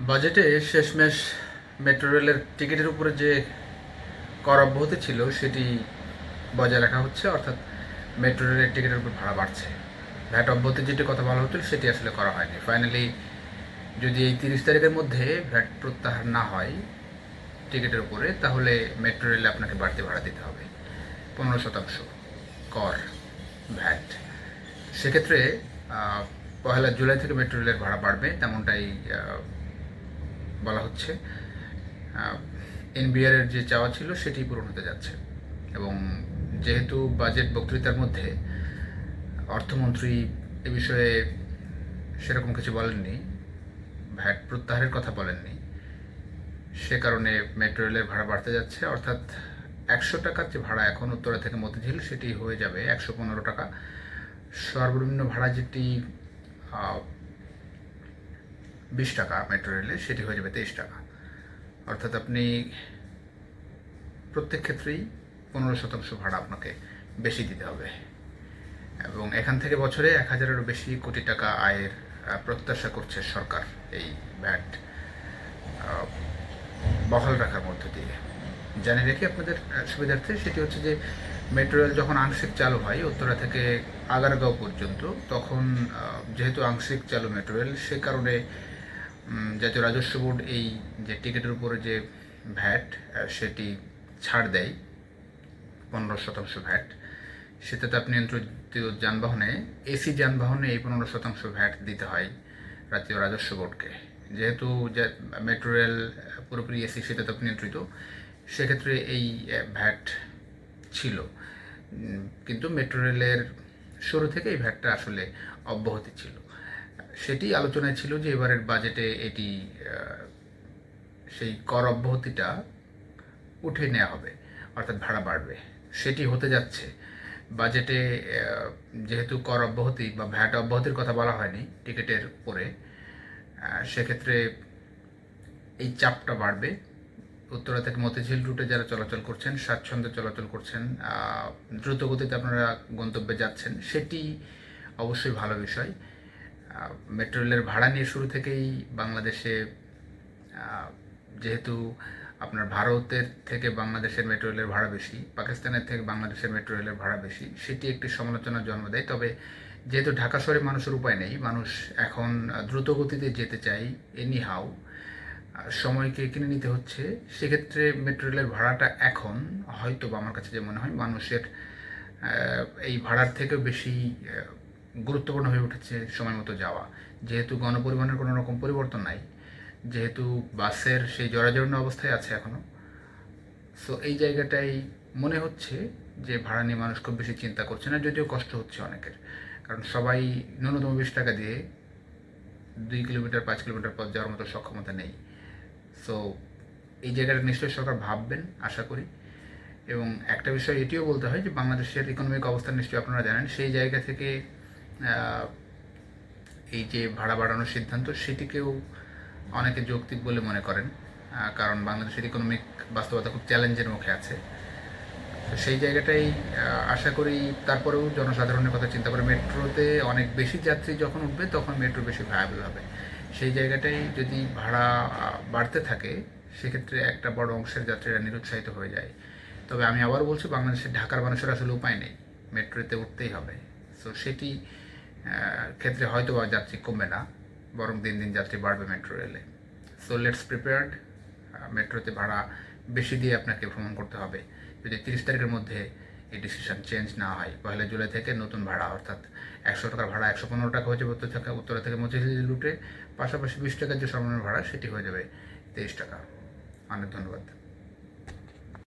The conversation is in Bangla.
বাজেটে শেষমেশ মেট্রো রেলের টিকিটের উপরে যে কর অব্যাহতি ছিল, সেটি বজায় রাখা হচ্ছে। অর্থাৎ মেট্রো রেলের টিকিটের উপর ভাড়া বাড়ছে। ভ্যাট অব্যাহতি যেটি কথা বলা হচ্ছিল, সেটি আসলে করা হয়নি। ফাইনালি যদি এই তিরিশ তারিখের মধ্যে ভ্যাট প্রত্যাহার না হয় টিকিটের উপরে, তাহলে মেট্রো রেলে আপনাকে বাড়তি ভাড়া দিতে হবে। পনেরো শতাংশ কর ভ্যাট। সেক্ষেত্রে পহেলা জুলাই থেকে মেট্রো রেলের ভাড়া বাড়বে, তেমনটাই বলা হচ্ছে এনবিআর এর যে চাওয়া ছিল সেটি পূরণ হতে যাচ্ছে। এবং যেহেতু বাজেট বক্তৃতার মধ্যে অর্থমন্ত্রী এ বিষয়ে সেরকম কিছু বলেননি, ভ্যাট প্রত্যাহারের কথা বলেননি, সে কারণে মেট্রো রেলের ভাড়া বাড়তে যাচ্ছে। অর্থাৎ একশো টাকার যে ভাড়া এখন উত্তরা থেকে মতিঝিল, সেটি হয়ে যাবে একশো পনেরো টাকা। সর্বনিম্ন ভাড়া যেটি বিশ টাকা মেট্রো রেলে সেটি হয়ে যাবে তেইশ টাকা। অর্থাৎ আপনি প্রত্যেক ক্ষেত্রেই পনেরো শতাংশ ভাড়া আপনাকে বেশি দিতে হবে। এবং এখান থেকে বছরে এক হাজারেরও বেশি কোটি টাকা আয়ের প্রত্যাশা করছে সরকার এই ভ্যাট বহাল রাখার মধ্য দিয়ে। জানি রেখে আপনাদের সুবিধার্থে, সেটি হচ্ছে যে মেট্রো রেল যখন আংশিক চালু হয়, উত্তরা থেকে আগারগাঁও পর্যন্ত, তখন যেহেতু আংশিক চালু মেট্রো রেল সে কারণে জাতীয় রাজস্ব বোর্ড এই যে টিকিটের উপরে যে ভ্যাট সেটি ছাড় দেয়, পনেরো শতাংশ ভ্যাট। সেটাতে আপনি নিয়ন্ত্রিত যানবাহনে, এসি যানবাহনে এই পনেরো শতাংশ ভ্যাট দিতে হয় জাতীয় রাজস্ব বোর্ডকে। যেহেতু মেট্রো রেল পুরোপুরি এসি আপনি নিয়ন্ত্রিত সেক্ষেত্রে এই ভ্যাট ছিল। কিন্তু মেট্রো রেলের শুরু থেকে এই ভ্যাটটা আসলে অব্যাহতি ছিল। সেটি আলোচনায় ছিল যে এবারের বাজেটে এটি সেই কর অব্যাহতিটা উঠে নেওয়া হবে অর্থাৎ ভাড়া বাড়বে। সেটি হতে যাচ্ছে। বাজেটে যেহেতু কর অব্যাহতি বা ভ্যাট অব্যাহতির কথা বলা হয়নি টিকিটের উপরে সেক্ষেত্রে এই চাপটা বাড়বে। উত্তরা থেকে মতিঝিল রুটে যারা চলাচল করছেন স্বাচ্ছন্দ্যে চলাচল করছেন আহ, দ্রুত গতিতে আপনারা গন্তব্যে যাচ্ছেন সেটি অবশ্যই ভালো বিষয়। মেট্রো রেলের ভাড়া নিয়ে শুরু থেকেই বাংলাদেশে যেহেতু আপনার ভারতের থেকে বাংলাদেশের মেট্রো রেলের ভাড়া বেশি, পাকিস্তানের থেকে বাংলাদেশের মেট্রো রেলের ভাড়া বেশি, সেটি একটি সমালোচনার জন্ম দেয়। তবে যেহেতু ঢাকা শহরে মানুষের উপায় নেই, মানুষ এখন দ্রুত গতিতে যেতে চাই এনি হাউ সময়কে কিনে নিতে হচ্ছে, সেক্ষেত্রে মেট্রো রেলের ভাড়াটা এখন হয়তো বা আমার কাছে যে মনে হয় মানুষের এই ভাড়ার থেকেও বেশি গুরুত্বপূর্ণ হয়ে উঠেছে সময় মতো যাওয়া। যেহেতু গণপরিবহনের কোনো রকম পরিবর্তন নাই, যেহেতু বাসের সেই জরাজীর্ণ অবস্থায় আছে এখনও সো এই জায়গাটাই মনে হচ্ছে যে ভাড়া নিয়ে মানুষ খুব বেশি চিন্তা করছে না, যদিও কষ্ট হচ্ছে অনেকের। কারণ সবাই ন্যূনতম বিশ টাকা দিয়ে দুই কিলোমিটার, পাঁচ কিলোমিটার পথ যাওয়ার মতো সক্ষমতা নেই। সো এই জায়গাটা নিশ্চয়ই সরকার ভাববেন, আশা করি। এবং একটা বিষয় এটিও বলতে হয় যে বাংলাদেশের ইকোনমিক অবস্থা নিশ্চয়ই আপনারা জানেন, সেই জায়গা থেকে এই যে ভাড়া বাড়ানোর সিদ্ধান্ত সেটিকেও অনেকে যৌক্তিক বলে মনে করেন কারণ বাংলাদেশের ইকোনমিক বাস্তবতা খুব চ্যালেঞ্জের মুখে আছে। তো সেই জায়গাটাই আশা করি তারপরেও জনসাধারণের কথা চিন্তা করে মেট্রোতে অনেক বেশি যাত্রী যখন উঠবে তখন মেট্রো বেশি ভায়াবল হবে। সেই জায়গাটাই যদি ভাড়া বাড়তে থাকে, সেক্ষেত্রে একটা বড় অংশের যাত্রীরা নিরুৎসাহিত হয়ে যায়। তবে আমি আবার বলছি, বাংলাদেশের ঢাকার মানুষের আসলে উপায় নেই। মেট্রোতে উঠতেই হবে। সো সেটি ক্ষেত্রে হয়তো বা যাত্রী কমবে না, বরং দিন দিন যাত্রী বাড়বে মেট্রো রেলে সো লেটস প্রিপেয়ার্ড মেট্রোতে ভাড়া বেশি দিয়ে আপনাকে ভ্রমণ করতে হবে। যদি তিরিশ তারিখের মধ্যে এই ডিসিশন চেঞ্জ না হয় পয়লা জুলাই থেকে নতুন ভাড়া, অর্থাৎ একশো টাকার ভাড়া একশো পনেরো টাকা হয়ে যাবে উত্তর থেকে, উত্তরা থেকে মতিঝিল রুটে, পাশাপাশি বিশ টাকার যে সর্বনিম্ন ভাড়া, সেটি হয়ে যাবে তেইশ টাকা। অনেক ধন্যবাদ।